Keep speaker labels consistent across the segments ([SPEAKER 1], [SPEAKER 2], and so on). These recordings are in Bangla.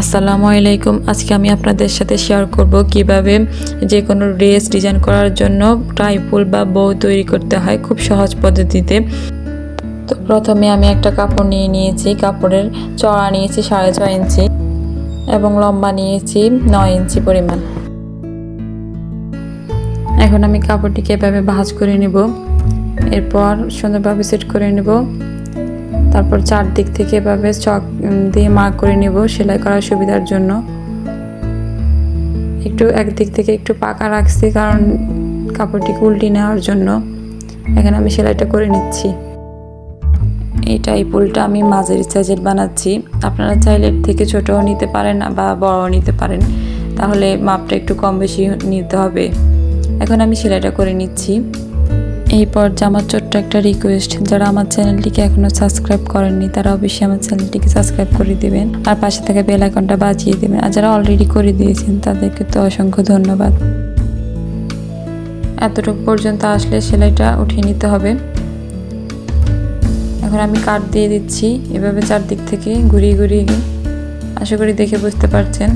[SPEAKER 1] আসসালামু আলাইকুম। আজকে আমি আপনাদের সাথে শেয়ার করব কীভাবে যে কোনো ড্রেস ডিজাইন করার জন্য ট্রাইপুল বা বউ তৈরি করতে হয় খুব সহজ পদ্ধতিতে। তো প্রথমে আমি একটা কাপড় নিয়ে নিয়েছি। কাপড়ের চড়া নিয়েছি সাড়ে ছয় ইঞ্চি এবং লম্বা নিয়েছি নয় ইঞ্চি পরিমাণ। এখন আমি কাপড়টিকে এভাবে ভাঁজ করে নেব। এরপর সুন্দরভাবে সেট করে নেব। তারপর চারদিক থেকে এভাবে চক দিয়ে মার্ক করে নেব, সেলাই করার সুবিধার জন্য। একটু একদিক থেকে একটু পাকা রাখছি, কারণ কাপড়টি উল্টি নেওয়ার জন্য। এখানে আমি সেলাইটা করে নিচ্ছি। এই টাইপুলটা আমি মাঝারি সাইজের বানাচ্ছি। আপনারা চাইলে থেকে ছোটও নিতে পারেন বা বড়ও নিতে পারেন। তাহলে মাপটা একটু কম বেশি নিতে হবে। এখন আমি সেলাইটা করে নিচ্ছি। এই পর্যায়ে আমার ছোট্ট একটা রিকোয়েস্ট যারা আমার চ্যানেলটিকে এখনও সাবস্ক্রাইব করেননি তারা অবশ্যই আমার চ্যানেলটিকে সাবস্ক্রাইব করে দিবেন আর পাশে থাকা বেল আইকনটা বাজিয়ে দিবেন। আর যারা অলরেডি করে দিয়েছেন, তাদেরকে তো অসংখ্য ধন্যবাদ। এতটুকু পর্যন্ত আসলে সেলাইটা উঠিয়ে নিতে হবে। এখন আমি কাট দিয়ে দিচ্ছি, এভাবে চারদিক থেকে ঘুরিয়ে ঘুরিয়ে আশা করি দেখে বুঝতে পারছেন।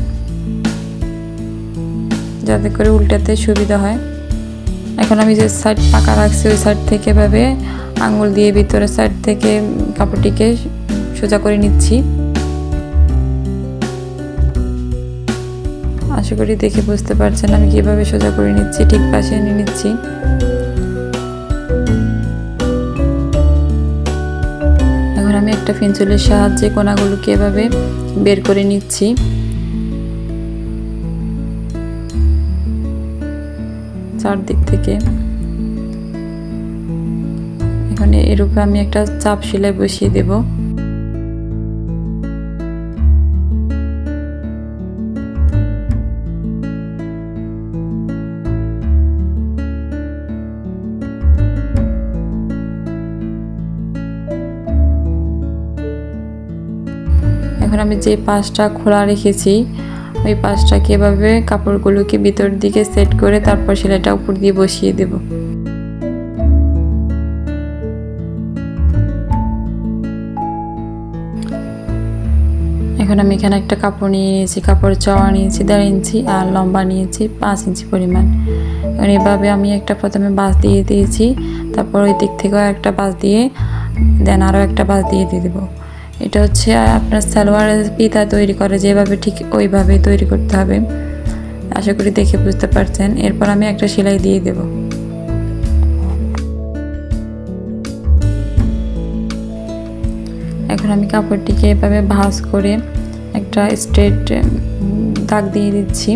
[SPEAKER 1] যাতে করে উল্টাতে সুবিধা হয়। এখন আমি যে সাইড পাকা রাখছি, ওই সাইড থেকে এভাবে আঙুল দিয়ে ভিতরের সাইড থেকে কাপড়টিকে সোজা করে নিচ্ছি। আশা করি দেখে বুঝতে পারছেন আমি কীভাবে সোজা করে নিচ্ছি, ঠিক পাশে নিয়ে নিচ্ছি। এখন আমি একটা পেন্সিলের সাহায্যে কোনাগুলোকে এভাবে বের করে নিচ্ছি। চারদিক থেকে। এখানে এর আমি একটা চাপ সেলাই বসিয়ে দেব। এখন আমি যে পাশটা খোলা রেখেছি ওই পাশটাকে এভাবে কাপড়গুলোকে ভিতর দিকে সেট করে তারপর সেলাইটা উপর দিয়ে বসিয়ে দেব। এখন আমি এখানে একটা কাপড় নিয়ে নিয়েছি, কাপড় চওড়া নিয়েছি, দেড় ইঞ্চি আর লম্বা নিয়েছি, পাঁচ ইঞ্চি পরিমাণ। এখন এভাবে আমি একটা প্রথমে বাস দিয়ে দিয়েছি, তারপর ওই দিক থেকেও একটা বাস দিয়ে, দেন আরও একটা বাস দিয়ে দিয়ে দেবো। এটা হচ্ছে আপনার সালোয়ারের পিতা তৈরি করে, যেভাবে ঠিক ওইভাবে তৈরি করতে হবে। আশা করি দেখে বুঝতে পারছেন। এরপর আমি একটা সেলাই দিয়ে দেব। এখন আমি কাপড়টিকে এভাবে ভাঁজ করে একটা স্ট্রেট দাগ দিয়ে দিচ্ছি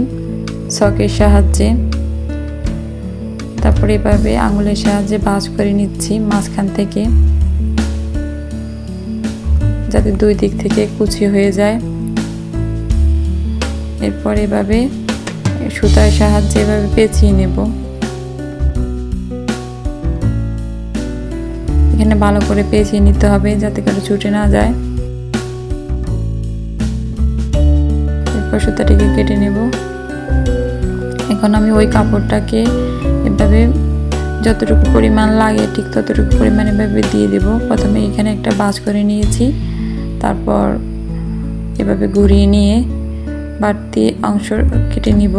[SPEAKER 1] শকের সাহায্যে। তারপরে এভাবে আঙুলের সাহায্যে ভাঁজ করে নিচ্ছি মাঝখান থেকে। যাতে দুই দিক থেকে কুচি হয়ে যায়। এরপর এভাবে সুতার সাহায্যে এভাবে পেঁচিয়ে নেব। এখানে ভালো করে পেঁচিয়ে নিতে হবে যাতে করে ছুটে না যায়। এরপর সুতাটিকে কেটে নেব। এখন আমি ওই কাপড়টাকে এভাবে যতটুকু পরিমাণ লাগে ঠিক ততটুকু পরিমাণ এভাবে দিয়ে দেব। প্রথমে এখানে একটা বাজ করে নিয়েছি। তারপর এভাবে ঘুরিয়ে নিয়ে বাড়তি অংশ কেটে নিব।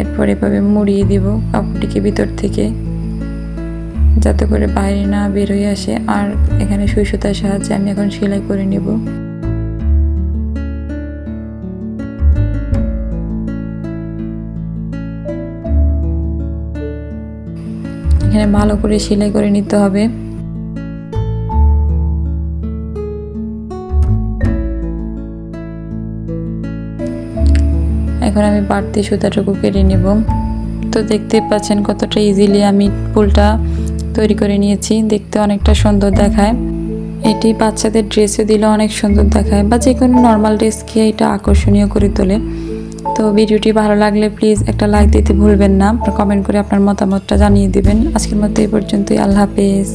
[SPEAKER 1] এরপর এভাবে মুড়িয়ে দিব কাপড়টিকে ভিতর থেকে, যাতে করে বাইরে না বের হয়ে আসে। আর এখানে সুই সাহায্যে আমি এখন সেলাই করে নেব। এখানে ভালো করে সেলাই করে নিতে হবে। এখন আমি বাড়তি সুতাটুকু কেটে নেব। তো দেখতে পাচ্ছেন কতটা ইজিলি আমি ফুলটা তৈরি করে নিয়েছি। দেখতে অনেকটা সুন্দর দেখায়। এটি বাচ্চাদের ড্রেসে দিলে অনেক সুন্দর দেখায় বা যে কোনো নর্মাল ড্রেসকে এটা আকর্ষণীয় করে তোলে। তো ভিডিওটি ভালো লাগলে প্লিজ একটা লাইক দিতে ভুলবেন না। কমেন্ট করে আপনার মতামতটা জানিয়ে দিবেন। আজকের মতো এই পর্যন্তই। আল্লাহ হাফেজ।